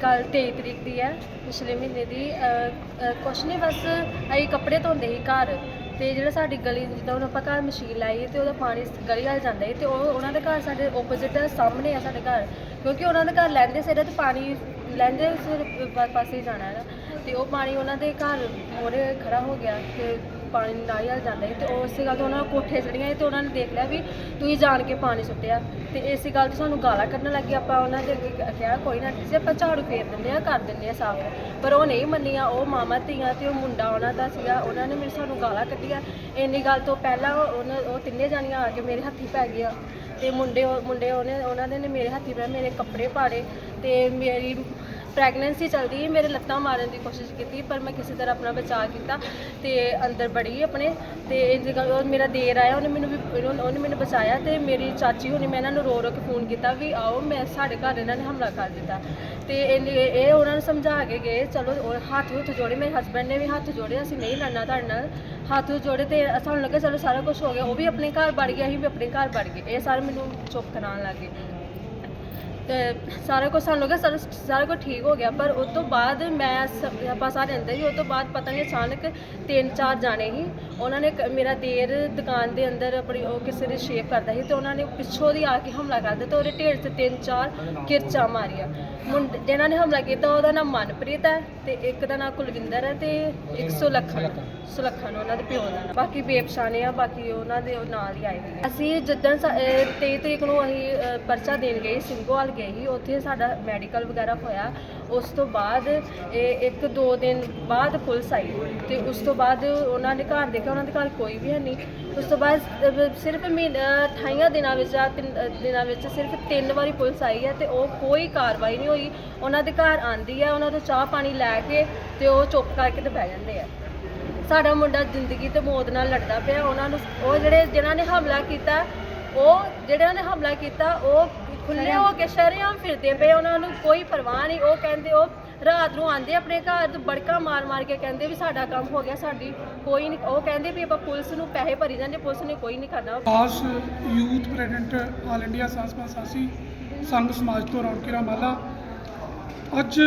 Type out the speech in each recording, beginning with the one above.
ਕੱਲ 23 ਤਰੀਕ ਦੀ ਹੈ ਪਿਛਲੇ ਮਹੀਨੇ ਦੀ। ਅਹ, ਕੁਛ ਨਹੀਂ ਬਸ ਅਸੀਂ ਕੱਪੜੇ ਧੋਂਦੇ ਸੀ ਘਰ। ਤੇ ਜਿਹੜਾ ਸਾਡੀ ਗਲੀ ਜਿੱਦਾਂ ਹੁਣ ਆਪਾਂ ਘਰ ਮਸ਼ੀਨ ਲਾਈ ਹੈ ਤੇ ਉਹਦਾ ਪਾਣੀ ਗਲੀ ਵੱਲ ਜਾਂਦਾ ਹੈ ਤੇ ਉਹ ਉਹਨਾਂ ਦੇ ਘਰ ਸਾਡੇ ਆਪੋਜ਼ਿਟ ਸਾਹਮਣੇ ਆ ਸਾਡੇ ਘਰ। ਕਿਉਂਕਿ ਉਹਨਾਂ ਦੇ ਘਰ ਲੈਂਦੇ ਸਿਰ ਤੇ ਪਾਣੀ ਲੈਂਦੇ ਸਿਰ ਪਾਸੇ ਜਾਣਾ ਹੈ ਨਾ। ਤੇ ਉਹ ਪਾਣੀ ਉਹਨਾਂ ਦੇ ਘਰ ਮੋਰੇ ਖੜਾ ਹੋ ਗਿਆ ਤੇ ਪਾਣੀ ਨਾਲੀ ਵੱਲ ਜਾਂਦਾ ਹੈ ਤੇ ਉਹ ਇਸੇ ਗੱਲ ਤੋਂ ਉਹਨਾਂ ਨੂੰ ਕੋਠੇ ਚੜੀਆਂ ਸੀ ਤੇ ਉਹਨਾਂ ਨੇ ਦੇਖ ਲਿਆ ਵੀ ਤੁਸੀਂ ਜਾਣ ਕੇ ਪਾਣੀ ਸੁੱਟਿਆ। ਤੇ ਇਸੇ ਗੱਲ ਤੋਂ ਸਾਨੂੰ ਗਾਲਾਂ ਕੱਢਣ ਲੱਗੇ, ਆਪਾਂ ਉਹਨਾਂ ਦੇ ਅੱਗੇ ਕਿਹਾ, ਕੋਈ ਨਾ ਕਿਸੇ ਆਪਾਂ ਝਾੜੂ ਫੇਰ ਦਿੰਦੇ ਆ ਕਰ ਦਿੰਦੇ ਆ ਸਾਫ਼। ਪਰ ਉਹ ਨਹੀਂ ਮੰਨੀਆਂ, ਉਹ ਮਾਮਾ, ਧੀਆਂ ਤੇ ਉਹ ਮੁੰਡਾ ਉਹਨਾਂ ਦਾ ਸੀਗਾ, ਉਹਨਾਂ ਨੇ ਮੇਰੇ ਸਾਨੂੰ ਗਾਲਾਂ ਕੱਢੀਆਂ। ਇੰਨੀ ਗੱਲ ਤੋਂ ਪਹਿਲਾਂ ਉਹਨਾਂ ਉਹ ਤਿੰਨੇ ਜਾਣੀਆਂ ਆ ਕੇ ਮੇਰੇ ਹੱਥੀ ਪੈ ਗਈਆਂ। ਤੇ ਮੁੰਡੇ ਉਹ- ਮੁੰਡੇ ਉਹਨੇ, ਉਹਨਾਂ ਦੇ ਨੇ ਮੇਰੇ ਹੱਥੀ ਪੈ ਮੇਰੇ ਕੱਪੜੇ ਪਾੜੇ ਤੇ ਮੇਰੀ ਪ੍ਰੈਗਨੈਂਸੀ ਚੱਲਦੀ ਸੀ, ਮੇਰੇ ਲੱਤਾਂ ਮਾਰਨ ਦੀ ਕੋਸ਼ਿਸ਼ ਕੀਤੀ, ਪਰ ਮੈਂ ਕਿਸੇ ਤਰ੍ਹਾਂ ਆਪਣਾ ਬਚਾਅ ਕੀਤਾ ਤੇ ਅੰਦਰ ਬੜੀ ਆਪਣੇ, ਤੇ ਇੰਜ ਗੱਲ- ਉਹ ਮੇਰਾ ਦੇਰ ਆਇਆ, ਉਹਨੇ ਮੈਨੂੰ ਵੀ, ਉਹਨੇ ਉਹਨੇ ਮੈਨੂੰ ਬਚਾਇਆ ਤੇ ਮੇਰੀ ਚਾਚੀ ਹੋਣੀ ਮੈਂ ਇਹਨਾਂ ਨੂੰ ਰੋ ਰੋ ਕੇ ਫੋਨ ਕੀਤਾ ਵੀ ਆਓ, ਮੈਂ ਸਾਡੇ ਘਰ ਇਹਨਾਂ ਨੇ ਹਮਲਾ ਕਰ ਦਿੱਤਾ। ਤੇ ਇੰਨੇ- ਇਹ ਉਹਨਾਂ ਨੂੰ ਸਮਝਾ ਕੇ ਗਏ, ਚਲੋ ਉਹ ਹੱਥ ਹੁੱਥ ਜੋੜੇ, ਮੇਰੇ ਹਸਬੰਡ ਨੇ ਵੀ ਹੱਥ ਜੋੜੇ, ਅਸੀਂ ਨਹੀਂ ਲੜਨਾ ਤੁਹਾਡੇ ਨਾਲ। ਹੱਥ ਹੁੱਥ ਜੋੜੇ ਤੇ ਸਾਨੂੰ ਲੱਗਾ ਚਲੋ ਸਾਰਾ ਕੁਝ ਹੋ ਗਿਆ, ਉਹ ਵੀ ਆਪਣੇ ਘਰ ਵੜ ਗਿਆ, ਅਸੀਂ ਵੀ ਆਪਣੇ ਘਰ ਵੜ ਗਏ। ਇਹ ਸਾਰੇ ਮੈਨੂੰ ਚੁੱਪ ਕਰਾਉਣ ਲੱਗੇ ਤੇ ਸਾਰਾ ਕੁਝ ਸਾਨੂੰ ਲੱਗਾ ਸਾਰਾ ਸਾਰਾ ਕੁਝ ਠੀਕ ਹੋ ਗਿਆ ਪਰ ਉਸ ਤੋਂ ਬਾਅਦ ਮੈਂ ਸ- ਆਪਾਂ ਸਾਰੇ ਅੰਦਰ ਹੀ ਉਸ ਤੋਂ ਬਾਅਦ ਪਤਾ ਨਹੀਂ ਅਚਾਨਕ ਤਿੰਨ ਚਾਰ ਜਾਣੇ ਹੀ ਉਹਨਾਂ ਨੇ ਕ- ਮੇਰਾ ਦੇਰ ਦੁਕਾਨ ਦੇ ਅੰਦਰ ਆਪਣੀ ਉਹ ਕਿਸੇ ਦੀ ਸ਼ੇਪ ਕਰਦਾ ਸੀ ਤੇ ਉਹਨਾਂ ਨੇ ਪਿੱਛੋਂ ਦੀ ਆ ਕੇ ਹਮਲਾ ਕਰ ਦਿੱਤਾ ਉਹਦੇ ਢੇਰ 'ਚ ਤਿੰਨ ਚਾਰ ਕਿਰਚਾਂ ਮਾਰੀਆਂ ਮੁੰਡੇ ਜਿਹਨਾਂ ਨੇ ਹਮਲਾ ਕੀਤਾ ਉਹਦਾ ਨਾਮ ਮਨਪ੍ਰੀਤ ਹੈ ਤੇ ਇੱਕ ਦਾ ਨਾਮ ਕੁਲਵਿੰਦਰ ਹੈ ਤੇ ਇੱਕ ਸੁਲੱਖਣ ਸੁਲੱਖਣ ਉਹਨਾਂ ਦੇ ਪਿਓ ਦਾ ਨਾਂ ਬਾਕੀ ਬੇਪਛਾਣੇ ਆ ਬਾਕੀ ਉਹਨਾਂ ਦੇ ਉਹ ਨਾਲ ਹੀ ਆਏ ਹੋਏ ਆ। ਅਸੀਂ ਜਿੱਦਣ ਸਾ- ਅਹ 23 ਤਰੀਕ ਨੂੰ ਅਸੀਂ ਅਹ, ਪਰਚਾ ਦੇਣ ਗਏ ਸਿੰਘੋਵਾਲ ਗਏ ਗਈ, ਉੱਥੇ ਸਾਡਾ ਮੈਡੀਕਲ ਵਗੈਰਾ ਹੋਇਆ। ਉਸ ਤੋਂ ਬਾਅਦ ਇਹ ਇੱਕ ਦੋ ਦਿਨ ਬਾਅਦ ਪੁਲਿਸ ਆਈ ਤੇ ਉਸ ਤੋਂ ਬਾਅਦ ਉਹਨਾਂ ਨੇ ਘਰ ਦੇਖਿਆ, ਉਹਨਾਂ ਦੇ ਘਰ ਕੋਈ ਵੀ ਹੈ ਨਹੀਂ। ਉਸ ਤੋਂ ਬਾਅਦ ਸਿਰਫ ਮਹੀਨਾ 28 ਦਿਨਾਂ ਵਿੱਚ ਜਾਂ ਤਿੰਨ ਦਿਨਾਂ ਵਿੱਚ ਸਿਰਫ ਤਿੰਨ ਵਾਰੀ ਪੁਲਿਸ ਆਈ ਹੈ ਤੇ ਉਹ ਕੋਈ ਕਾਰਵਾਈ ਨਹੀਂ ਹੋਈ। ਉਹਨਾਂ ਦੇ ਘਰ ਆਂਦੀ ਹੈ, ਉਹਨਾਂ ਤੋਂ ਚਾਹ ਪਾਣੀ ਲੈ ਕੇ ਤੇ ਉਹ ਚੁੱਪ ਕਰਕੇ ਤੇ ਬਹਿ ਜਾਂਦੇ ਆ। ਸਾਡਾ ਮੁੰਡਾ ਜ਼ਿੰਦਗੀ ਤੇ ਮੌਤ ਨਾਲ ਲੜਦਾ ਪਿਆ। ਉਹਨਾਂ ਨੂੰ ਉਹ ਜਿਹੜੇ ਜਿਨ੍ਹਾਂ ਨੇ ਹਮਲਾ ਕੀਤਾ, ਉਹ ਜਿਹੜਿਆਂ ਨੇ ਹਮਲਾ ਕੀਤਾ, ਉਹ ਖੁੱਲੇ ਹੋ ਕੇ ਸ਼ਰੇਆਮ ਫਿਰਦੇ ਪਏ, ਉਹਨਾਂ ਨੂੰ ਕੋਈ ਪਰਵਾਹ ਨਹੀਂ। ਉਹ ਕਹਿੰਦੇ, ਉਹ ਰਾਤ ਨੂੰ ਆਂਦੇ ਆਪਣੇ ਘਰ ਤੇ ਬੜਕਾ ਮਾਰ ਮਾਰ ਕੇ ਕਹਿੰਦੇ ਵੀ ਸਾਡਾ ਕੰਮ ਹੋ ਗਿਆ, ਸਾਡੀ ਕੋਈ ਨਹੀਂ। ਉਹ ਕਹਿੰਦੇ ਵੀ ਆਪਾਂ ਪੁਲਿਸ ਨੂੰ ਪੈਸੇ ਭਰੀ ਜਾਂਦੇ, ਪੁਲਿਸ ਨੇ ਕੋਈ ਨਹੀਂ ਕਰਨਾ। ਖਾਸ ਯੂਥ ਪ੍ਰੈਜ਼ੀਡੈਂਟ, ਆਲ ਇੰਡੀਆ ਸਾਂਸਪਾ ਸਾਸੀ, ਸੰਘ ਸਮਾਜ ਤੋਂ ਰੌਣਕੀਰਾ ਮਾਲਾ। ਅੱਜ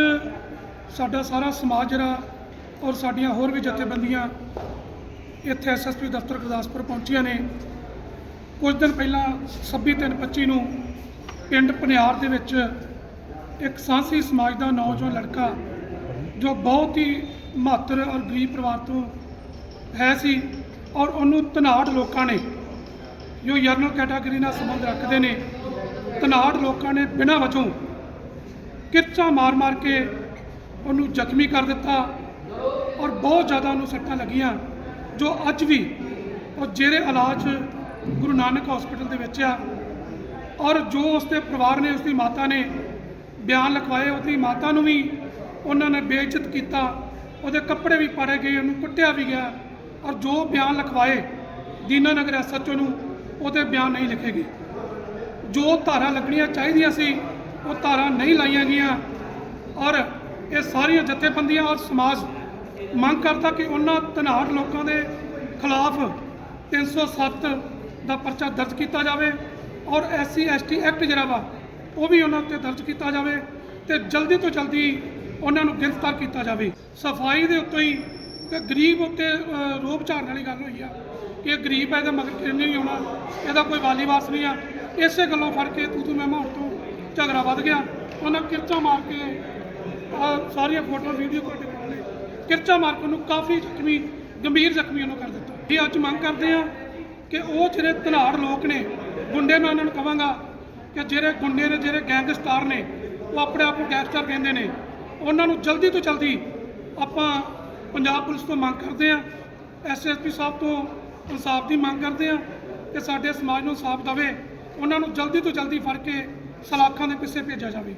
ਸਾਡਾ ਸਾਰਾ ਸਮਾਜ ਜਿਹੜਾ, ਔਰ ਸਾਡੀਆਂ ਹੋਰ ਵੀ ਜਥੇਬੰਦੀਆਂ ਇੱਥੇ ਐਸਐਸਪੀ ਦਫ਼ਤਰ ਗੁਰਦਾਸਪੁਰ ਪਹੁੰਚੀਆਂ ਨੇ। ਕੁਝ ਦਿਨ ਪਹਿਲਾਂ 26 ਤਿੰਨ 25 ਨੂੰ ਪਿੰਡ ਪਨਿਆਰ ਦੇ ਵਿੱਚ ਇੱਕ ਸਾਂਸੀ ਸਮਾਜ ਦਾ ਨੌਜਵਾਨ ਲੜਕਾ ਜੋ ਬਹੁਤ ਹੀ ਮਾਤਰ ਔਰ ਗਰੀਬ ਪਰਿਵਾਰ ਤੋਂ ਹੈ ਸੀ ਔਰ ਉਹਨੂੰ ਧਨਾੜ ਲੋਕਾਂ ਨੇ, ਜੋ ਜਰਨਲ ਕੈਟਾਗਰੀ ਨਾਲ ਸੰਬੰਧ ਰੱਖਦੇ ਨੇ, ਧਨਾੜ ਲੋਕਾਂ ਨੇ ਬਿਨਾਂ ਵਜੋਂ ਕਿਰਚਾ ਮਾਰ-ਮਾਰ ਕੇ ਉਹਨੂੰ ਜ਼ਖਮੀ ਕਰ ਦਿੱਤਾ ਔਰ ਬਹੁਤ ਜ਼ਿਆਦਾ ਉਹਨੂੰ ਸੱਟਾਂ ਲੱਗੀਆਂ, ਜੋ ਅੱਜ ਵੀ ਉਹ ਜਿਹੜੇ ਇਲਾਜ ਗੁਰੂ ਨਾਨਕ ਹਸਪੀਟਲ ਦੇ ਵਿੱਚ ਆ। ਔਰ ਜੋ ਉਸਦੇ ਪਰਿਵਾਰ ਨੇ ਉਸਦੀ ਮਾਤਾ ਨੇ ਬਿਆਨ ਲਿਖਵਾਏ, ਉਹਦੀ ਮਾਤਾ ਨੂੰ ਵੀ ਉਹਨਾਂ ਨੇ ਬੇਇੱਜ਼ਤ ਕੀਤਾ, ਉਹਦੇ ਕੱਪੜੇ ਵੀ ਪਾੜੇ ਗਏ, ਉਹਨੂੰ ਕੁੱਟਿਆ ਵੀ ਗਿਆ ਔਰ ਜੋ ਬਿਆਨ ਲਿਖਵਾਏ ਦੀਨਾਨਗਰ ਐਸਐਚਓ ਨੂੰ, ਉਹਦੇ ਬਿਆਨ ਨਹੀਂ ਲਿਖੇ ਗਏ। ਜੋ ਧਾਰਾ ਲੱਗਣੀਆਂ ਚਾਹੀਦੀਆਂ ਸੀ, ਉਹ ਧਾਰਾ ਨਹੀਂ ਲਾਈਆਂ ਗਈਆਂ ਔਰ ਇਹ ਸਾਰੀਆਂ ਜਥੇਬੰਦੀਆਂ ਔਰ ਸਮਾਜ ਮੰਗ ਕਰਦਾ ਕਿ ਉਹਨਾਂ ਧਨਾੜ ਲੋਕਾਂ ਦੇ ਖਿਲਾਫ 307 ਦਾ ਪਰਚਾ ਦਰਜ ਕੀਤਾ ਜਾਵੇ। ਔਰ ਐਸਸੀ ਐਸਟੀ ਐਕਟ ਜਿਹੜਾ ਵਾ ਉਹ ਵੀ ਉਹਨਾਂ ਉੱਤੇ ਦਰਜ ਕੀਤਾ ਜਾਵੇ ਤੇ ਜਲਦੀ ਤੋਂ ਜਲਦੀ ਉਹਨਾਂ ਨੂੰ ਗ੍ਰਿਫਤਾਰ ਕੀਤਾ ਜਾਵੇ। ਸਫ਼ਾਈ ਦੇ ਉੱਤੇ ਹੀ ਗਰੀਬ ਉੱਤੇ ਅ, ਰੋਬ ਝਾੜਨ ਵਾਲੀ ਗੱਲ ਹੋਈ ਆ ਕਿ ਇਹ ਗਰੀਬ ਹੈ ਇਹਦਾ ਮਗਰ ਕਿਹਨੇ ਨਹੀਂ ਆਉਣਾ? ਇਹਦਾ ਕੋਈ ਵਾਲੀ ਵਾਸ ਨਹੀਂ ਆ। ਇਸੇ ਗੱਲੋਂ ਫੜ ਕੇ ਤੂੰ ਤੂੰ ਮੈਂ ਮੈਂ ਤੋਂ ਝਗੜਾ ਵੱਧ ਗਿਆ। ਉਹਨਾਂ ਕਿਰਚਾ ਮਾਰ ਕੇ ਸਾਰੀਆਂ ਫੋਟੋਆਂ ਵੀਡੀਓ ਕੋਲ ਟਿਕਾ ਲਏ ਕਿਰਚਾ ਮਾਰ ਕੇ ਉਹਨੂੰ ਕਾਫੀ ਜ਼ਖਮੀ ਗੰਭੀਰ ਜ਼ਖਮੀ ਉਹਨੂੰ ਕਰ ਦਿੱਤਾ। ਇਹ ਅੱਜ ਮੰਗ ਕਰਦੇ ਆ ਕਿ ਉਹ ਜਿਹੜੇ ਧਨਾੜ ਲੋਕ ਨੇ ਗੁੰਡੇ ਮੈਂ ਉਹਨਾਂ ਨੂੰ ਕਹਾਂਗਾ ਕਿ ਜਿਹੜੇ ਗੁੰਡੇ ਨੇ, ਜਿਹੜੇ ਗੈਂਗਸਟਰ ਨੇ, ਉਹ ਆਪਣੇ ਆਪ ਨੂੰ ਗੈਂਗਸਟਰ ਕਹਿੰਦੇ ਨੇ। ਉਹਨਾਂ ਨੂੰ ਜਲਦੀ ਤੋਂ ਜਲਦੀ ਆਪਾਂ ਪੰਜਾਬ ਪੁਲਿਸ ਤੋਂ ਮੰਗ ਕਰਦੇ ਆ ਐਸਐਸਪੀ ਸਾਹਿਬ ਤੋਂ ਇਨਸਾਫ ਦੀ ਮੰਗ ਕਰਦੇ ਆ ਕਿ ਸਾਡੇ ਸਮਾਜ ਨੂੰ ਇਨਸਾਫ ਦਵੇ। ਉਹਨਾਂ ਨੂੰ ਜਲਦੀ ਤੋਂ ਜਲਦੀ ਫੜ ਕੇ ਸਲਾਖਾਂ ਦੇ ਪਿੱਛੇ ਭੇਜਿਆ ਜਾਵੇ।